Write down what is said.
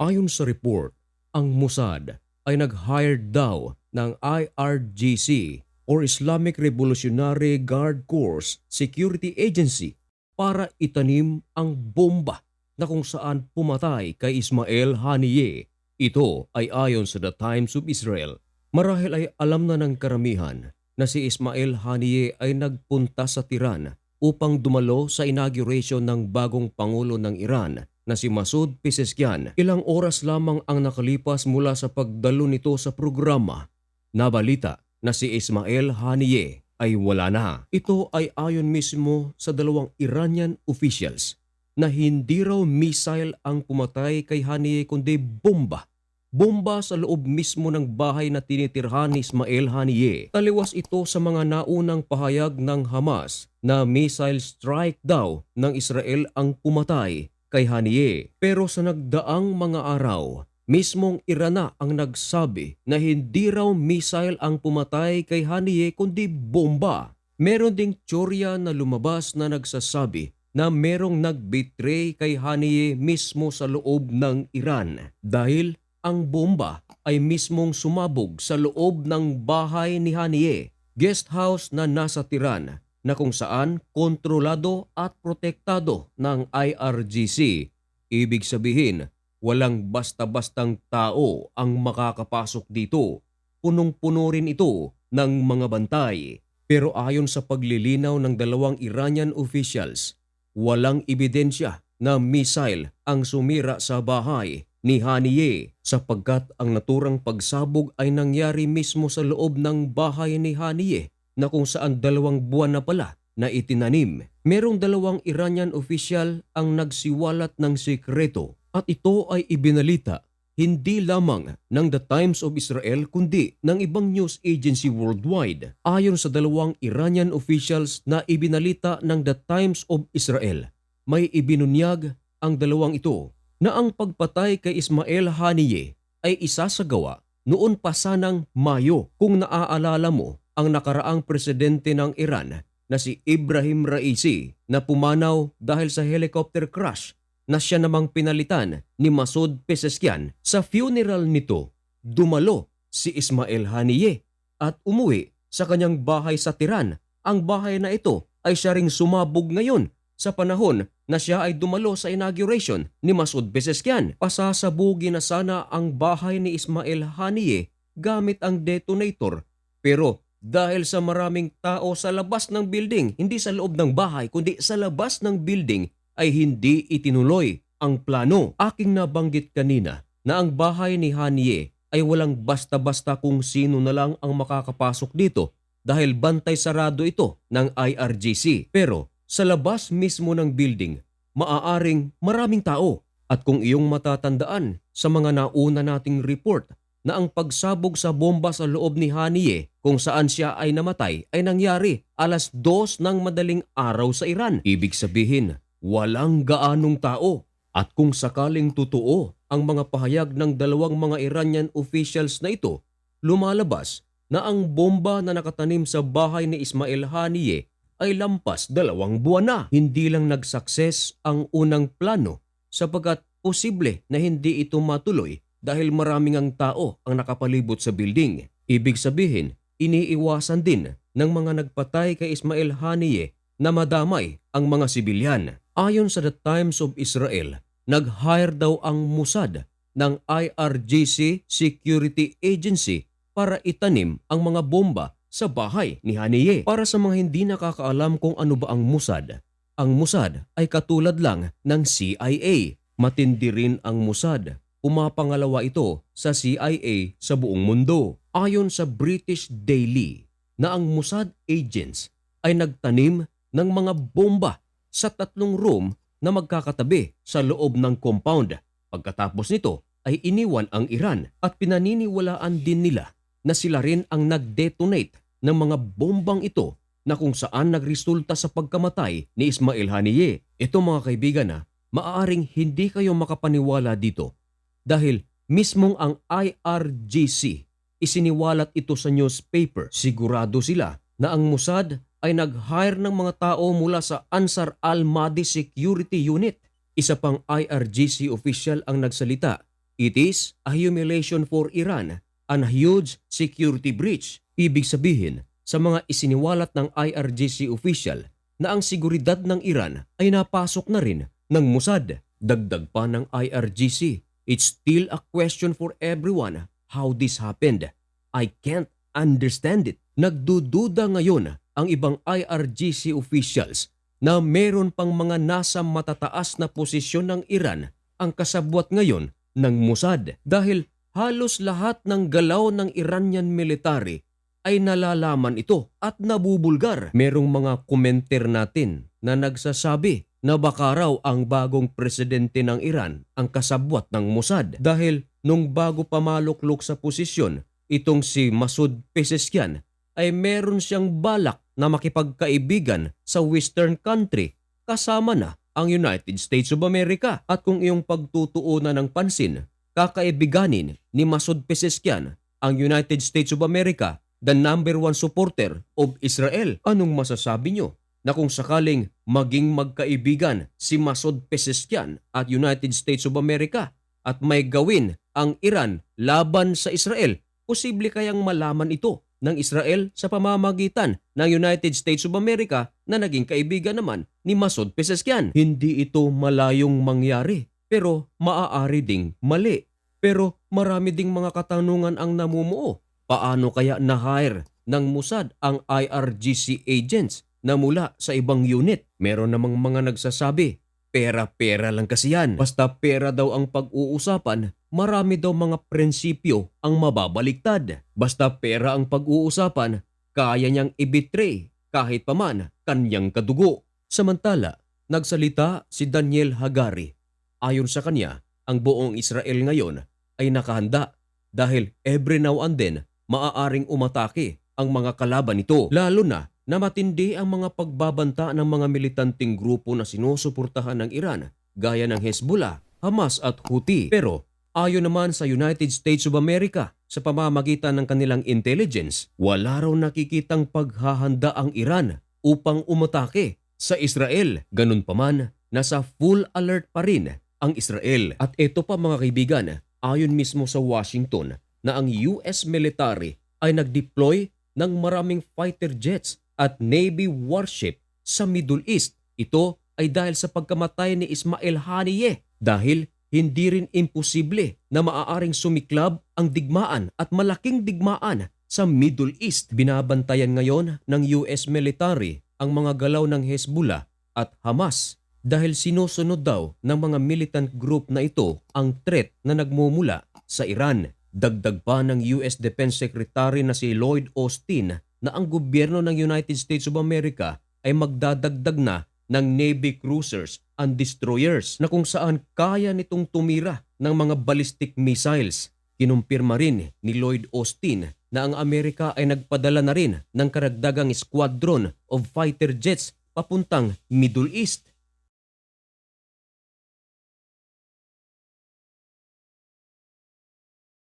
Ayon sa report, ang Mossad ay nag-hire daw ng IRGC or Islamic Revolutionary Guard Corps Security Agency para itanim ang bomba na kung saan pumatay kay Ismael Haniyeh. Ito ay ayon sa The Times of Israel. Marahil ay alam na ng karamihan na si Ismael Haniyeh ay nagpunta sa Tiran upang dumalo sa inauguration ng bagong Pangulo ng Iran na si Masoud Pezeshkian. Ilang oras lamang ang nakalipas mula sa pagdalo nito sa programa. Nabalita na si Ismael Haniyeh ay wala na. Ito ay ayon mismo sa dalawang Iranian officials na hindi raw missile ang pumatay kay Haniyeh kundi bomba. Bomba sa loob mismo ng bahay na tinitirhan ni Ismael Haniyeh. Taliwas ito sa mga naunang pahayag ng Hamas na missile strike daw ng Israel ang pumatay kay Haniyeh. Pero sa nagdaang mga araw, mismong Irana ang nagsabi na hindi raw missile ang pumatay kay Haniyeh kundi bomba. Meron ding tsorya na lumabas na nagsasabi na merong nagbetray kay Haniyeh mismo sa loob ng Iran dahil ang bomba ay mismong sumabog sa loob ng bahay ni Haniyeh, guest house na nasa Tiran na kung saan kontrolado at protektado ng IRGC. Ibig sabihin, walang basta-bastang tao ang makakapasok dito. Punong-puno rin ito ng mga bantay. Pero ayon sa paglilinaw ng dalawang Iranian officials, walang ebidensya na missile ang sumira sa bahay ni Haniyeh sapagkat ang naturang pagsabog ay nangyari mismo sa loob ng bahay ni Haniyeh na kung saan dalawang buwan na pala na itinanim. Merong dalawang Iranian official ang nagsiwalat ng sekreto at ito ay ibinalita hindi lamang ng The Times of Israel kundi ng ibang news agency worldwide. Ayon sa dalawang Iranian officials na ibinalita ng The Times of Israel, may ibinunyag ang dalawang ito na ang pagpatay kay Ismael Haniyeh ay isasagawa noon pa sanang Mayo kung naaalala mo ang nakaraang presidente ng Iran na si Ibrahim Raisi na pumanaw dahil sa helicopter crash na siya namang pinalitan ni Masoud Pezeshkian sa funeral nito. Dumalo si Ismael Haniyeh at umuwi sa kanyang bahay sa Tiran. Ang bahay na ito ay siya ring sumabog ngayon sa panahon na siya ay dumalo sa inauguration ni Masoud Pezeshkian. Pasasabugin na sana ang bahay ni Ismael Haniyeh gamit ang detonator. Pero dahil sa maraming tao sa labas ng building, hindi sa loob ng bahay kundi sa labas ng building, ay hindi itinuloy ang plano. Aking nabanggit kanina na ang bahay ni Hanie ay walang basta-basta kung sino na lang ang makakapasok dito dahil bantay sarado ito ng IRGC. Pero sa labas mismo ng building, maaaring maraming tao. At kung iyong matatandaan sa mga nauna nating report na ang pagsabog sa bomba sa loob ni Hanie kung saan siya ay namatay ay nangyari alas dos ng madaling araw sa Iran. Ibig sabihin, walang gaanong tao. At kung sakaling totoo ang mga pahayag ng dalawang mga Iranian officials na ito, lumalabas na ang bomba na nakatanim sa bahay ni Ismail Haniyeh ay lampas dalawang buwan na. Hindi lang nagsakses ang unang plano sapagkat posible na hindi ito matuloy dahil maraming ang tao ang nakapalibot sa building. Ibig sabihin, iniiwasan din ng mga nagpatay kay Ismail Haniyeh na madamay ang mga sibilyan. Ayon sa The Times of Israel, nag-hire daw ang Mossad ng IRGC Security Agency para itanim ang mga bomba sa bahay ni Haniyeh. Para sa mga hindi nakakaalam kung ano ba ang Mossad, ang Mossad ay katulad lang ng CIA. Matindi rin ang Mossad. Pumapangalawa ito sa CIA sa buong mundo. Ayon sa British Daily na ang Mossad agents ay nagtanim ng mga bomba sa tatlong room na magkakatabi sa loob ng compound. Pagkatapos nito ay iniwan ang Iran at pinaniniwalaan din nila na sila rin ang nag-detonate ng mga bombang ito na kung saan nagresulta sa pagkamatay ni Ismail Haniyeh. Ito mga kaibigan na maaaring hindi kayo makapaniwala dito dahil mismong ang IRGC isiniwalat ito sa newspaper. Sigurado sila na ang Mossad ay nag-hire ng mga tao mula sa Ansar al-Madi Security Unit. Isa pang IRGC official ang nagsalita. It is a humiliation for Iran and a huge security breach. Ibig sabihin, sa mga isiniwalat ng IRGC official na ang seguridad ng Iran ay napasok na rin ng Mossad. Dagdag pa ng IRGC, it's still a question for everyone how this happened. I can't understand it. Nagdududa ngayon ang ibang IRGC officials na meron pang mga nasa matataas na posisyon ng Iran ang kasabwat ngayon ng Mossad dahil halos lahat ng galaw ng Iranian military ay nalalaman ito at nabubulgar. Merong mga komenter natin na nagsasabi na baka raw ang bagong presidente ng Iran ang kasabwat ng Mossad dahil nung bago pamaluklok sa posisyon itong si Masud Pezeshkian ay meron siyang balak na makipagkaibigan sa western country kasama na ang United States of America at kung iyong pagtutuunan ng pansin kakaibiganin ni Masud Pezeshkian ang United States of America the number one supporter of Israel. Anong masasabi nyo na kung sakaling maging magkaibigan si Masud Pezeshkian at United States of America at may gawin ang Iran laban sa Israel, posible kayang malaman ito ng Israel sa pamamagitan ng United States of America na naging kaibigan naman ni Masud Pezeshkian. Hindi ito malayong mangyari pero maaari ding mali. Pero marami ding mga katanungan ang namumuo. Paano kaya na-hire ng Mossad ang IRGC agents na mula sa ibang unit? Meron namang mga nagsasabi, pera-pera lang kasi yan. Basta pera daw ang pag-uusapan, marami daw mga prinsipyo ang mababaliktad. Basta pera ang pag-uusapan, kaya niyang ibitray kahit paman kanyang kadugo. Samantala, nagsalita si Daniel Hagari. Ayon sa kanya, ang buong Israel ngayon ay nakahanda dahil every now and then maaaring umatake ang mga kalaban nito lalo na na matindi ang mga pagbabanta ng mga militanteng grupo na sinusuportahan ng Iran gaya ng Hezbollah, Hamas at Houthi. Pero ayon naman sa United States of America sa pamamagitan ng kanilang intelligence, wala raw nakikitang paghahanda ang Iran upang umatake sa Israel. Ganun pa man, nasa full alert pa rin ang Israel. At ito pa mga kaibigan, ayon mismo sa Washington na ang US military ay nag-deploy ng maraming fighter jets at Navy warship sa Middle East. Ito ay dahil sa pagkamatay ni Ismail Haniyeh dahil hindi rin imposible na maaaring sumiklab ang digmaan at malaking digmaan sa Middle East. Binabantayan ngayon ng US military ang mga galaw ng Hezbollah at Hamas dahil sinusunod daw ng mga militant group na ito ang threat na nagmumula sa Iran. Dagdag pa ng US Defense Secretary na si Lloyd Austin na ang gobyerno ng United States of America ay magdadagdag na ng Navy cruisers and destroyers na kung saan kaya nitong tumira ng mga ballistic missiles. Kinumpirma rin ni Lloyd Austin na ang Amerika ay nagpadala na rin ng karagdagang squadron of fighter jets papuntang Middle East.